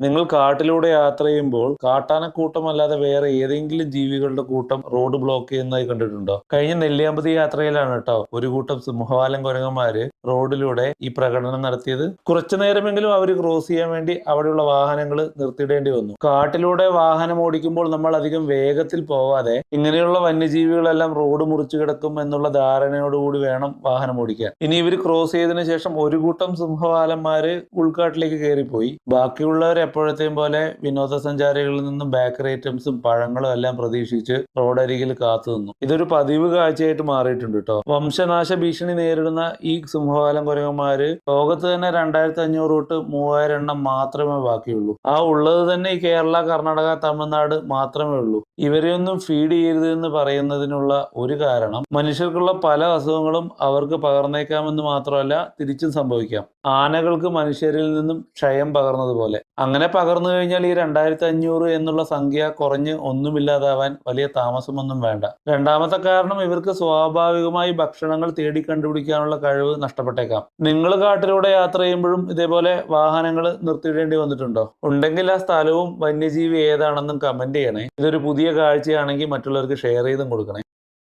നിങ്ങൾ കാട്ടിലൂടെ യാത്ര ചെയ്യുമ്പോൾ കാട്ടാനക്കൂട്ടം അല്ലാതെ വേറെ ഏതെങ്കിലും ജീവികളുടെ കൂട്ടം റോഡ് ബ്ലോക്ക് ചെയ്യുന്നതായി കണ്ടിട്ടുണ്ടോ? കഴിഞ്ഞ നെല്ലിയാമ്പതി യാത്രയിലാണ് കേട്ടോ ഒരു കൂട്ടം സിംഹവാലം കുരങ്ങന്മാര് റോഡിലൂടെ ഈ പ്രകടനം നടത്തിയത്. കുറച്ചു നേരമെങ്കിലും അവർ ക്രോസ് ചെയ്യാൻ വേണ്ടി അവിടെയുള്ള വാഹനങ്ങൾ നിർത്തിയിടേണ്ടി വന്നു. കാട്ടിലൂടെ വാഹനം ഓടിക്കുമ്പോൾ നമ്മൾ അധികം വേഗത്തിൽ പോവാതെ ഇങ്ങനെയുള്ള വന്യജീവികളെല്ലാം റോഡ് മുറിച്ചു കിടക്കും എന്നുള്ള ധാരണയോടുകൂടി വേണം വാഹനം ഓടിക്കാൻ. ഇനി ഇവർ ക്രോസ് ചെയ്തതിനു ശേഷം ഒരു കൂട്ടം സിംഹവാലന്മാര് ഉൾക്കാട്ടിലേക്ക് കയറിപ്പോയി. ബാക്കിയുള്ളവർ എപ്പോഴത്തെയും പോലെ വിനോദസഞ്ചാരികളിൽ നിന്നും ബേക്കറി ഐറ്റംസും പഴങ്ങളും എല്ലാം പ്രതീക്ഷിച്ച് റോഡരികിൽ കാത്തു നിന്നു. ഇതൊരു പതിവ് കാഴ്ചയായിട്ട് മാറിയിട്ടുണ്ട് കേട്ടോ വംശനാശ ഭീഷണി നേരിടുന്ന ഈ സിംഹവാലം കുരങ്ങന്മാര് ലോകത്ത് തന്നെ രണ്ടായിരത്തി അഞ്ഞൂറ് തൊട്ട് മൂവായിരം എണ്ണം മാത്രമേ ബാക്കിയുള്ളൂ. ആ ഉള്ളത് തന്നെ ഈ കേരള കർണാടക തമിഴ്നാട് മാത്രമേ ഉള്ളൂ. ഇവരെയൊന്നും ഫീഡ് ചെയ്യരുത് എന്ന് പറയുന്നതിനുള്ള ഒരു കാരണം മനുഷ്യർക്കുള്ള പല അസുഖങ്ങളും അവർക്ക് പകർന്നേക്കാമെന്ന് മാത്രമല്ല തിരിച്ചും സംഭവിക്കാം. ആനകൾക്ക് മനുഷ്യരിൽ നിന്നും ക്ഷയം പകർന്നതുപോലെ. അങ്ങനെ പകർന്നു കഴിഞ്ഞാൽ ഈ രണ്ടായിരത്തി അഞ്ഞൂറ് എന്നുള്ള സംഖ്യ കുറഞ്ഞ് ഒന്നുമില്ലാതാവാൻ വലിയ താമസമൊന്നും വേണ്ട. രണ്ടാമത്തെ കാരണം ഇവർക്ക് സ്വാഭാവികമായി ഭക്ഷണങ്ങൾ തേടി കണ്ടുപിടിക്കാനുള്ള കഴിവ് നഷ്ടപ്പെട്ടേക്കാം നിങ്ങൾ കാട്ടിലൂടെ യാത്ര ചെയ്യുമ്പോഴും ഇതേപോലെ വാഹനങ്ങൾ നിർത്തിയിടേണ്ടി വന്നിട്ടുണ്ടോ? ഉണ്ടെങ്കിൽ ആ സ്ഥലവും വന്യജീവി ഏതാണെന്നും കമന്റ് ചെയ്യണേ. ഇതൊരു പുതിയ കാഴ്ചയാണെങ്കിൽ മറ്റുള്ളവർക്ക് ഷെയർ ചെയ്തും കൊടുക്കണേ.